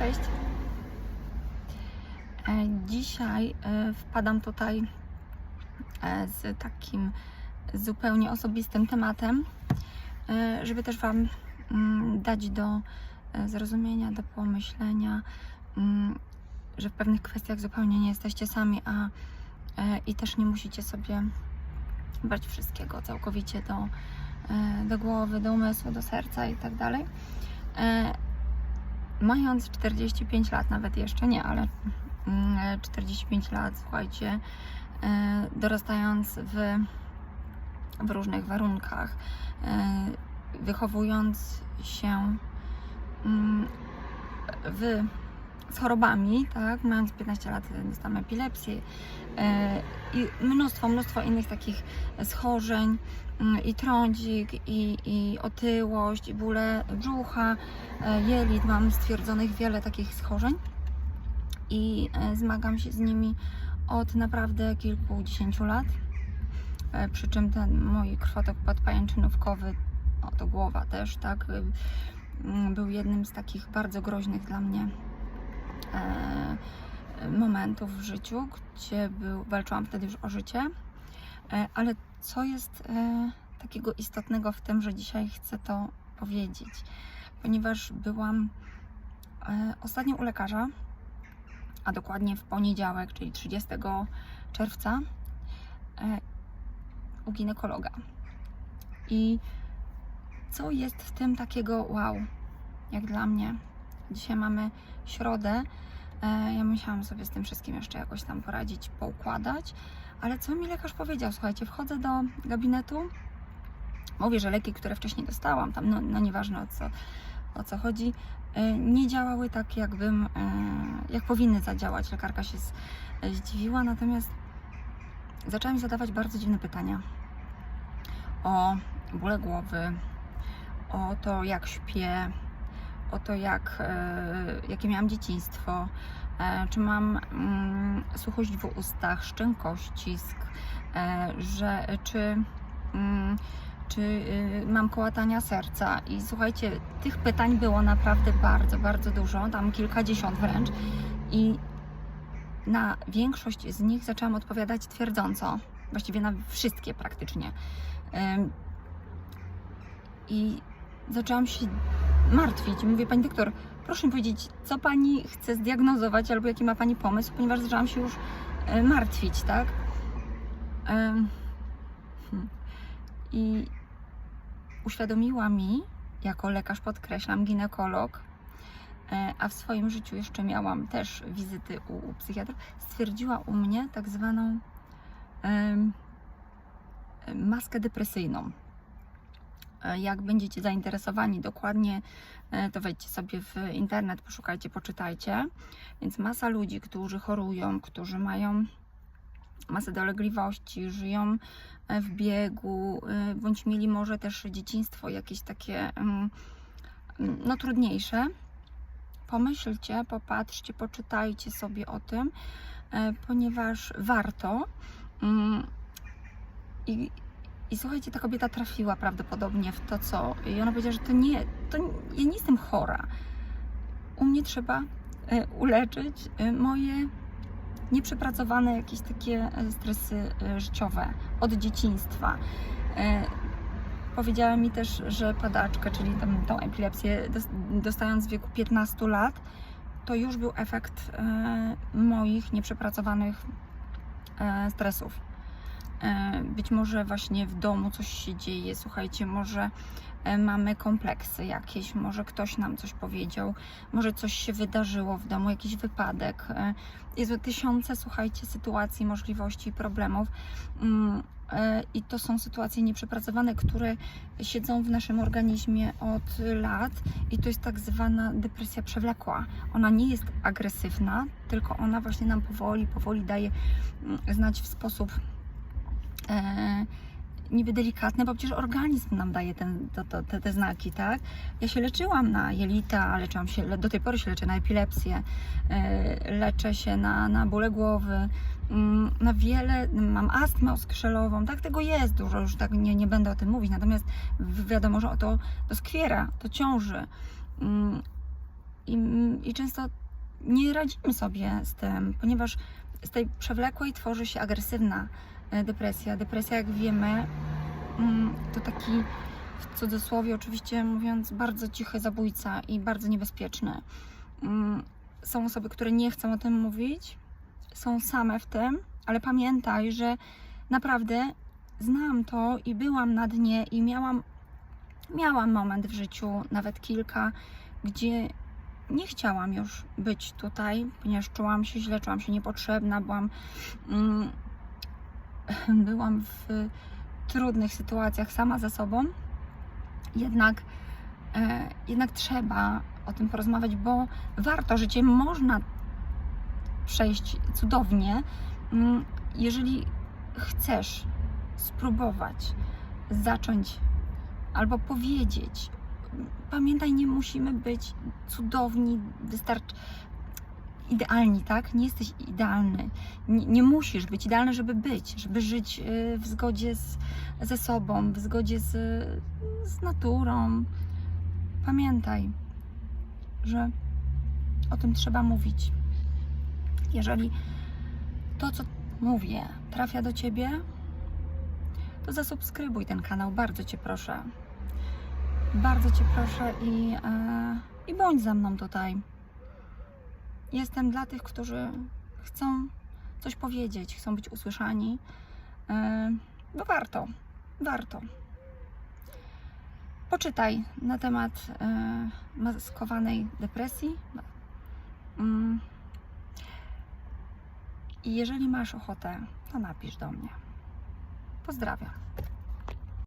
Cześć. E, Dzisiaj e, wpadam tutaj e, z takim zupełnie osobistym tematem, żeby też Wam mm, dać do zrozumienia, do pomyślenia, mm, że w pewnych kwestiach zupełnie nie jesteście sami, a i też nie musicie sobie brać wszystkiego całkowicie do, do głowy, do umysłu, do serca i tak dalej. Mając 45 lat, nawet jeszcze nie, ale mm, 45 lat, słuchajcie, e, dorastając w, w różnych warunkach, e, wychowując się mm, w, z chorobami, tak, mając 15 lat dostałam epilepsję e, i mnóstwo, mnóstwo innych takich schorzeń mm, i trądzik, i, i otyłość, i bóle brzucha, e, jelit, mam stwierdzonych wiele takich schorzeń i e, zmagam się z nimi od naprawdę kilkudziesięciu lat. E, Przy czym ten mój krwotok podpajęczynówkowy, o to głowa też, tak, był jednym z takich bardzo groźnych dla mnie. e, momentów w życiu, gdzie był, walczyłam wtedy już o życie. E, Ale co jest e, takiego istotnego w tym, że dzisiaj chcę to powiedzieć? Ponieważ byłam e, ostatnio u lekarza, a dokładnie w poniedziałek, czyli 30 czerwca, e, u ginekologa. I co jest w tym takiego wow, jak dla mnie? Dzisiaj mamy środę. e, Ja musiałam sobie z tym wszystkim jeszcze jakoś tam poradzić, poukładać. Ale co mi lekarz powiedział? Słuchajcie, wchodzę do gabinetu. Mówię, że leki, które wcześniej dostałam, tam, no, no nieważne o co, o co chodzi, e, nie działały tak, jakbym, e, jak powinny zadziałać. Lekarka się zdziwiła, natomiast zaczęłam zadawać bardzo dziwne pytania o bóle głowy, o to, jak śpię, o to, jak, e, jakie miałam dzieciństwo, e, czy mam mm, suchość w ustach, szczękościsk, e, że, czy, mm, czy y, mam kołatania serca. I słuchajcie, tych pytań było naprawdę bardzo, bardzo dużo, tam kilkadziesiąt wręcz. I na większość z nich zaczęłam odpowiadać twierdząco, właściwie na wszystkie praktycznie. I zaczęłam się martwić. Mówię, pani doktor, proszę mi powiedzieć, co pani chce zdiagnozować albo jaki ma pani pomysł, ponieważ zaczęłam się już e, martwić, tak? Hmm. I uświadomiła mi, jako lekarz podkreślam, ginekolog, e, a w swoim życiu jeszcze miałam też wizyty u, u stwierdziła u mnie tak zwaną maskę depresyjną. E, Jak będziecie zainteresowani dokładnie, e, to wejdźcie sobie w internet, poszukajcie, poczytajcie. Więc masa ludzi, którzy chorują, którzy mają masę dolegliwości, żyją e, w biegu, bądź mieli może też dzieciństwo jakieś takie mm, no trudniejsze. Pomyślcie, popatrzcie, poczytajcie sobie o tym, ponieważ warto. Mm, I, i słuchajcie, ta kobieta trafiła prawdopodobnie w to, co. I ona powiedziała, że to nie, to ja nie jestem chora. U mnie trzeba e, uleczyć e, moje nieprzepracowane jakieś takie e, stresy życiowe od dzieciństwa. Powiedziała mi też, że padaczkę, czyli tam, tą epilepsję dos- dostając w wieku 15 lat, to już był efekt moich nieprzepracowanych stresów. E, Być może właśnie w domu coś się dzieje, słuchajcie, może e, mamy kompleksy jakieś, może ktoś nam coś powiedział, może coś się wydarzyło w domu, jakiś wypadek. Jest tysiące, słuchajcie, sytuacji, możliwości, problemów. Mm, e, I to są sytuacje nieprzepracowane, które siedzą w naszym organizmie od lat i to jest tak zwana depresja przewlekła. Ona nie jest agresywna, tylko ona właśnie nam powoli, powoli daje mm, znać w sposób e, niby delikatny, bo przecież organizm nam daje ten, to, to, te, te znaki, tak? Ja się leczyłam na jelita, leczyłam się, do tej pory się leczę na epilepsję, e, leczę się na, na bóle głowy, mm, na wiele, mam astmę oskrzelową, tak? Tego jest dużo, już tak nie, nie będę o tym mówić, natomiast wi- wiadomo, że to, to skwiera, to ciąży. Mm, I, I często nie radzimy sobie z tym, ponieważ z tej przewlekłej tworzy się agresywna depresja. Depresja, jak wiemy, mm, to taki w cudzysłowie oczywiście mówiąc bardzo cichy zabójca i bardzo niebezpieczny. Mm, Są osoby, które nie chcą o tym mówić, są same w tym, ale pamiętaj, że naprawdę znam to i byłam na dnie i miałam, miałam moment w życiu, nawet kilka, gdzie nie chciałam już być tutaj, ponieważ czułam się źle, czułam się niepotrzebna, byłam, mm, byłam w trudnych sytuacjach sama ze sobą. Jednak, e, jednak trzeba o tym porozmawiać, bo warto, życie można przejść cudownie, mm, jeżeli chcesz spróbować zacząć albo powiedzieć. Pamiętaj, nie musimy być cudowni, wystarczy idealni, tak? Nie jesteś idealny. Nie, nie musisz być idealny, żeby być, żeby żyć y, w zgodzie z, ze sobą, w zgodzie z, z naturą. Pamiętaj, że o tym trzeba mówić. Jeżeli to, co mówię, trafia do ciebie, to zasubskrybuj ten kanał, bardzo cię proszę. Bardzo cię proszę i, e, i bądź ze mną tutaj. Jestem dla tych, którzy chcą coś powiedzieć, chcą być usłyszani, e, bo warto, warto. Poczytaj na temat e, maskowanej depresji. Mm. I jeżeli masz ochotę, to napisz do mnie. Pozdrawiam.